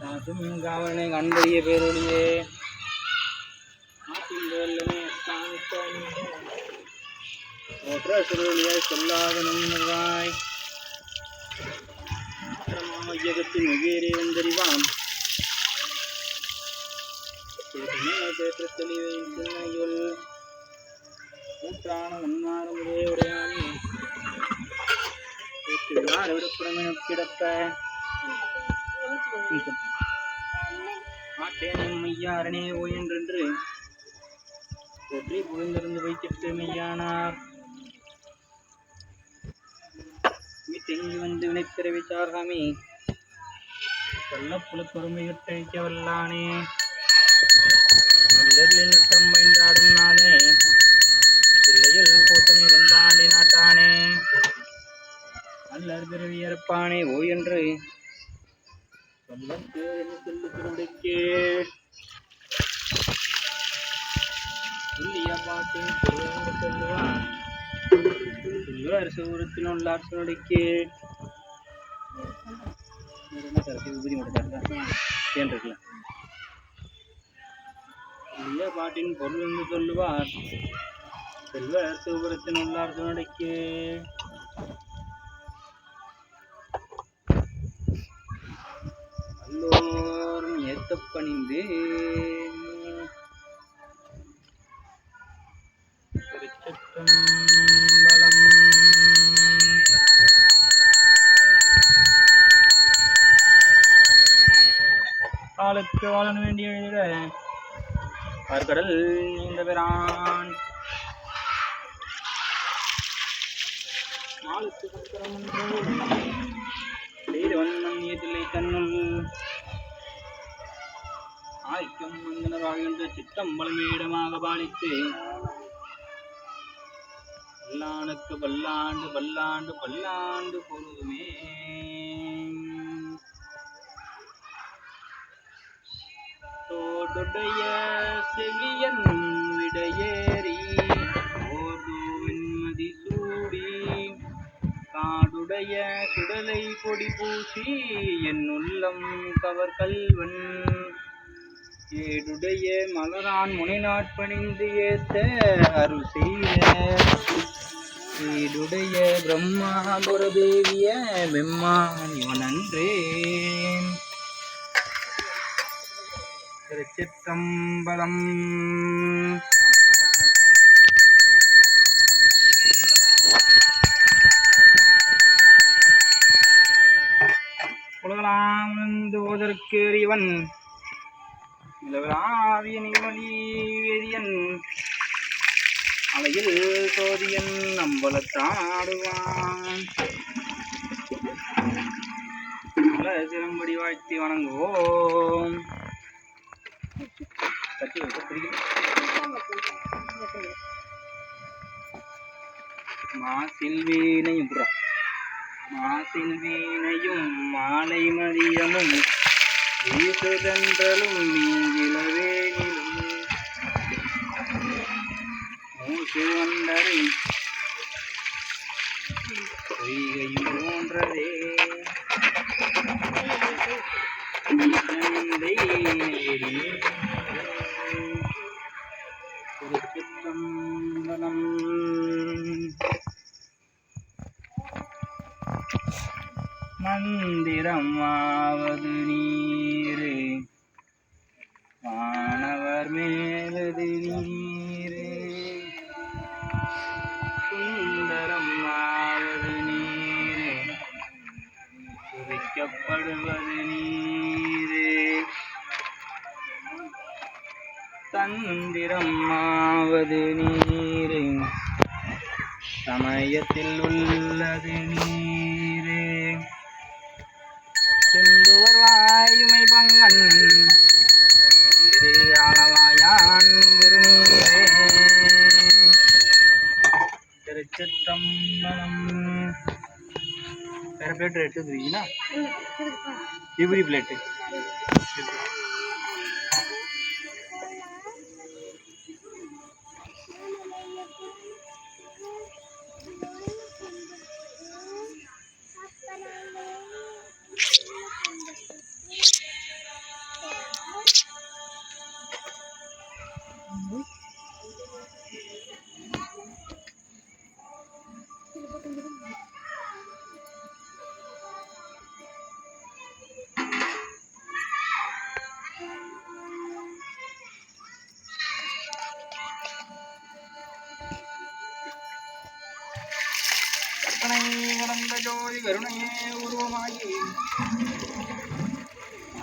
காசும் காவலனை கண்டறிய பேரொழியே. ஆற்றில் ஒற்ற சுருளியாய் சொல்லாத நுண்ணுவாய் ஐயகத்தின் வெவ்வேறு வந்தறிவான். தேற்றத்தெளிவை சின்னையுள் ஊற்றான உன்மாறுமுதே உடையானே. ஏற்றுவிழார் கிடப்ப மாட்டேனும் ஓ என்றென்று புகழ்ந்திருந்து வைத்திட்டு மெய்யானார். தெங்கி வந்து வினைப்பிறவி சாமி சொல்ல புலப்பொறுமை கட்டழிக்க வல்லானே நட்டம் மைந்தாடும் நாதனே பிள்ளையில் கூட்டணி வெந்தாண்டி நாட்டானே அல்லர் பிறவி இறப்பானே ஓ என்று சொல்லுவார் சூரத்தில் உள்ள அரசனுடைக்கு உபதி மட்டும் இருக்கலாம் சொல்லிய பாட்டின் பொருள் என்று சொல்லுவார். செல்வர் சிவபுரத்தின் உள்ள அரசனுடைக்கு எல்லோரும் பணிந்து காலத்து காலுக்கு வாழன் வேண்டிய எழுத பார்க்கடல் நீண்ட பெறான் நாளுக்கு சக்கரம் செய்தவன் மன்னியதில்லை தன்னுள் ஆய்க்கும் மந்தனராகின்ற சிற்றம்பலம் இடமாக பாலித்து பல்லாண்டுக்கு பல்லாண்டு பல்லாண்டு பல்லாண்டு பொருதுமே. தோடுடைய செவியன் விடையேறி சூடி காடுடைய சுடலை கொடி பூசி என் உள்ளம் கவர் கல்வன் ஏடுடைய மலரான் முனைநாட்பணிந்து ஏத்த அருள் செய்ய ஏடுடைய பிரம்மாபுர தேவிய மெம்மான் இவனன்றே திருச்சிற்றம்பலம். உலகலாம் வந்து ஓதற்கு நிலவராவிய நிமலி வேதியன் அலையில் சோதியன் அம்பலத்தாடுவான் நல்ல சிலம்படி வாழ்த்தி வணங்குவோம். கட்டி வைக்க பிடிக்கும் மாசில் வீணையும் மாசில் வீணையும் மாலை மதியமும் வீசுதன்றலும் நீங்கிலவேனிலும் மூச்சு வந்தரை பொய்கையும் போன்றதே. நந்தை திருச்சிற்றம்பலம் மந்திரம் ஆவது நீரே. மாணவர் மேலது நீரே. சுந்தரம் ஆவது நீரே. துதிக்கப்படுவது நீரே. தந்திரம் ஆவது நீரே. சமயத்தில் உள்ளது நீரே. செந்துவர் வாயுமை பங்கன். திரு ஆளவாயான் திருநீரே. திருச்சிற்றம்பலம். வேற பிளேட் எடுத்து விபூதி பிளேட்டு கணை கடந்த ஜோதி கருணையே உருவமாகி.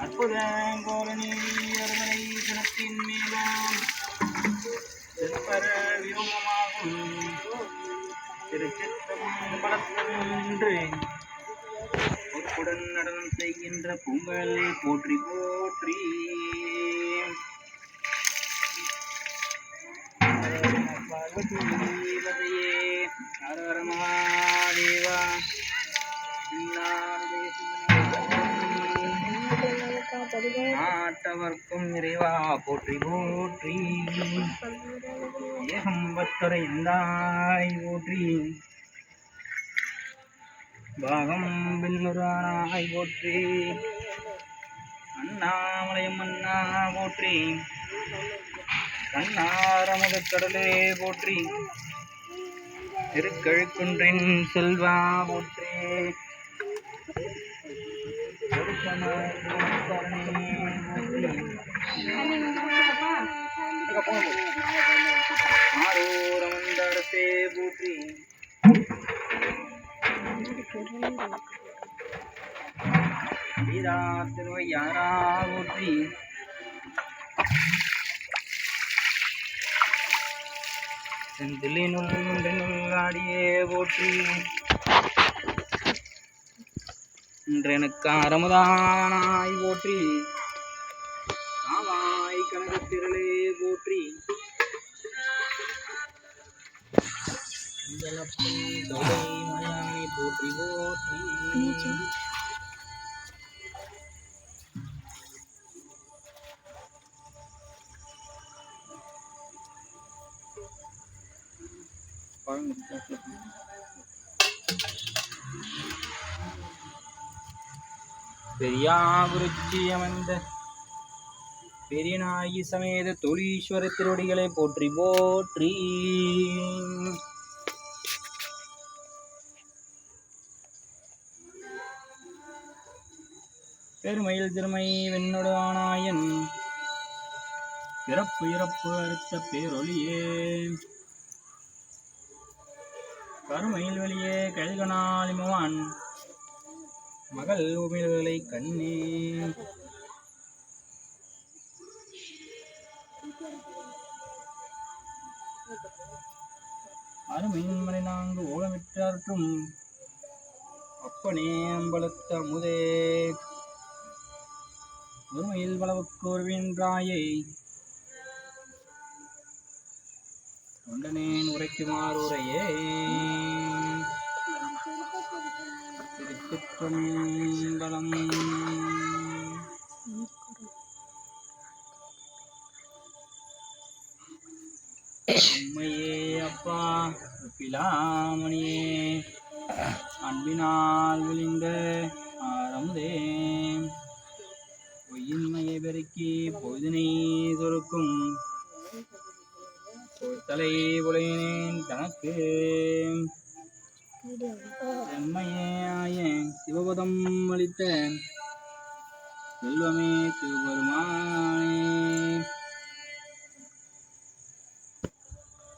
அற்புத கோரணி அறுவரை தினத்தின் மேலாம் திருப்பர வியோகமாகும் திருச்சிற்றம்பலத்தன்று பொற்புடன் நடனம் செய்கின்ற பொங்கலை போற்றி போற்றி. பார்வதி ஹர ஹர மகாதேவா நாட்டவர்க்கும் இறைவா போற்றி போற்றி. ஏகம்பத்துறை எந்தாய் போற்றி. பாகம் பின்னுரானாய் போற்றி. அண்ணாமலையம் அண்ணா போற்றி. கண்ணாரமுத கடலே போற்றி. திருக்கழுக்குன்றின் செல்வா போற்றி ஆரூரமந்தரசே போற்றி. திருவையாரா போற்றி செந்திலினுள் ஆடியே போற்றி. இன்றெனக்கு அறமுதானாய் போற்றி. ஆமாய் கனகத்திரளே போற்றி. போற்றி போற்றி. போற்றி பெரியாகுருச்சி அமைந்த பெரியநாயி சமேத தொழீஸ்வர திருவடிகளை போற்றி போற்றி. பெருமையில் திருமை வெண்ணொடு ஆனாயன் பிறப்பு இறப்பு அறுத்த பேரொழியே. கருமையில் வெளியே கழுகனாலிமவான் மகள் உமிழ்களை கண்ணே. அருமையின்மலை நான்கு ஓலமிட்டாற்றும் அப்பனே அம்பலத்த அமுதே. ஒருமையில் வளவுக்கு ஒருவின்றாயை தொண்டனேன் உரைக்குமாறு உரையே. திருச்சிற்றம்பலம் உண்மையே அப்பா பிலாமணியே அன்பினால் விழிந்த ஆரமுதே. பொய்யின்மையை பெருக்கி பொழுதினை சொருக்கும் தலை உலையினேன் தனக்கு. சிவபதம் அளித்த செல்வமே சிவபெருமானே.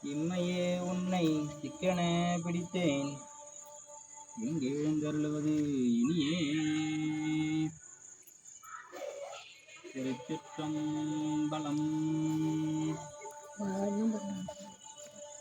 இம்மையே உன்னை சிக்கன பிடித்தேன் எங்கே தருளுவது இனியே. திருச்சிற்றம்பலம்.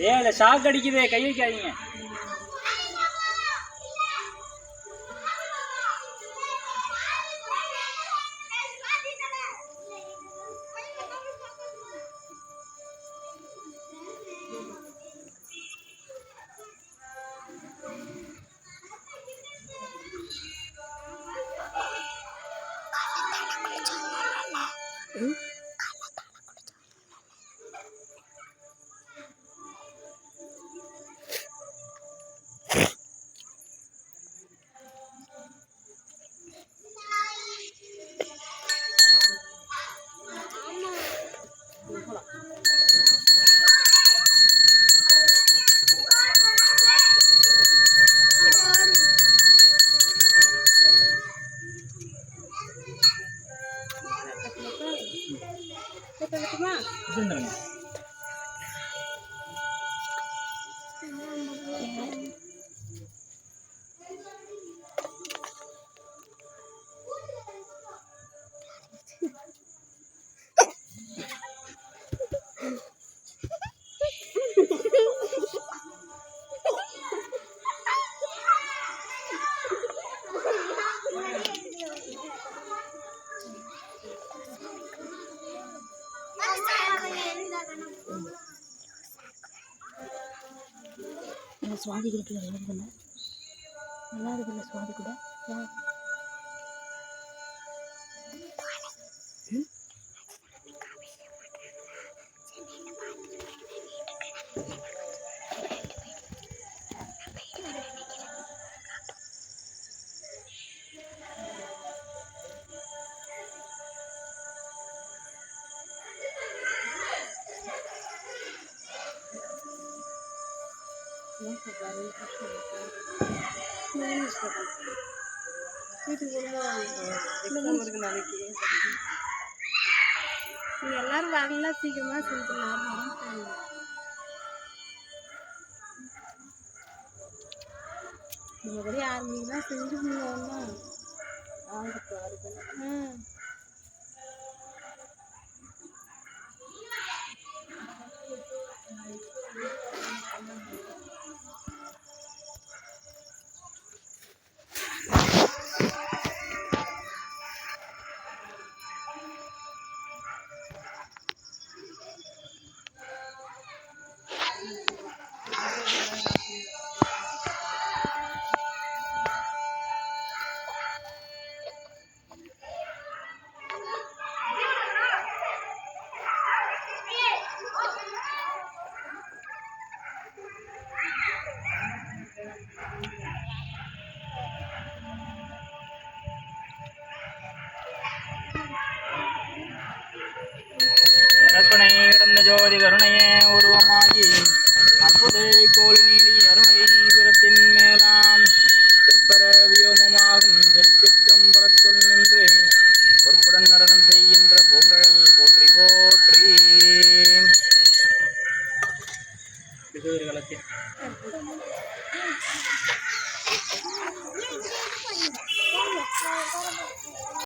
ஏ இல்லை ஷாக் அடிக்குது கை வைக்காதீங்க. சுவாதி கூட நல்லா நல்லா இருக்குல்ல சுவாதி கூட? வீட்டுக்கு நாளைக்கு எல்லாரும் வரல சீக்கிரமா செஞ்சிடலாம் நீங்க கூட ஆறு மணிக்கெல்லாம் செஞ்சுருந்தீங்க கற்பனை இடந்த ஜோதி கருணையே உருவமாகி அற்புதை கோல் நீடி அருமை ஈஸ்வரத்தின் மேலா